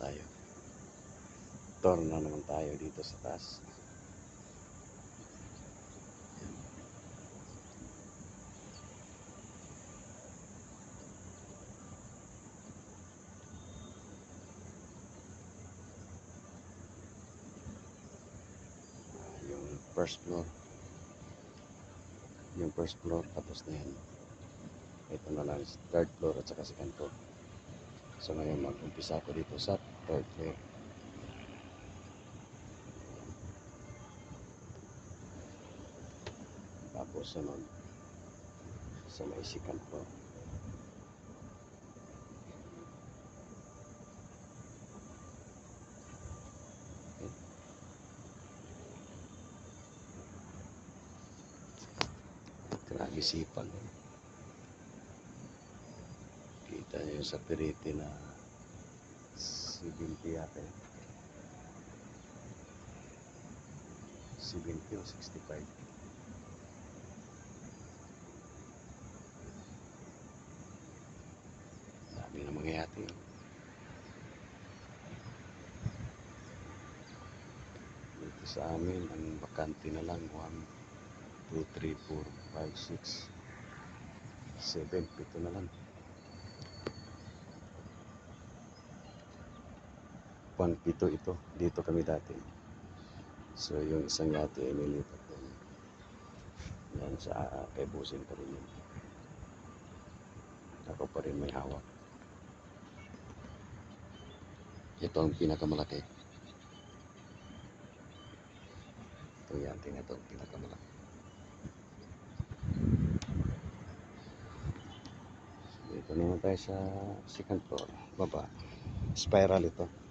tayo. Tour na naman tayo dito sa taas. Yung first floor. Yung first floor tapos na yan. Ito na lang third floor at saka second floor. So ngayon mag-umpisa ako dito sa third floor. Tapos sunod sa may second floor. Okay. Grabe sipag. Kita niyo yung sa piriti na 70 yata yun. 70 o 65. Dami na mga yate yun. Dito sa amin, ang bakante na lang 1, 2, 3, 4, 5, 6, 7, pito na lang. Pang pito ito. Dito kami dati. So yung isang yate ay nilipat doon. Yan sa uh, kay pa rin yun. Ako pa rin may hawak. Ito ang pinakamalaki. Ito yate na ito ang pinakamalaki. So, dito naman tayo sa second floor. Baba. Spiral ito.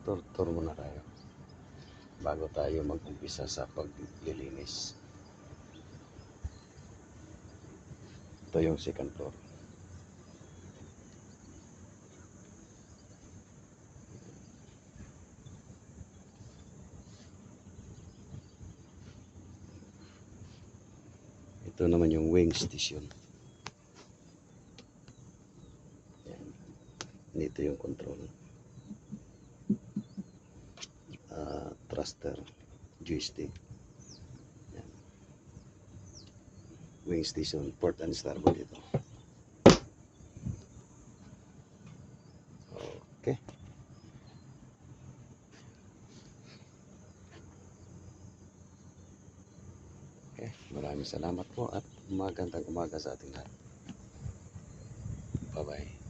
Tutur muna tayo. Bago tayo mag-umpisa sa paglilinis. Ito yung second floor. Ito naman yung wing station. Yan. Dito yung control thruster joystick Yan. wing station port and starboard ito okay. Okay maraming salamat po at magandang umaga sa ating lahat. Bye bye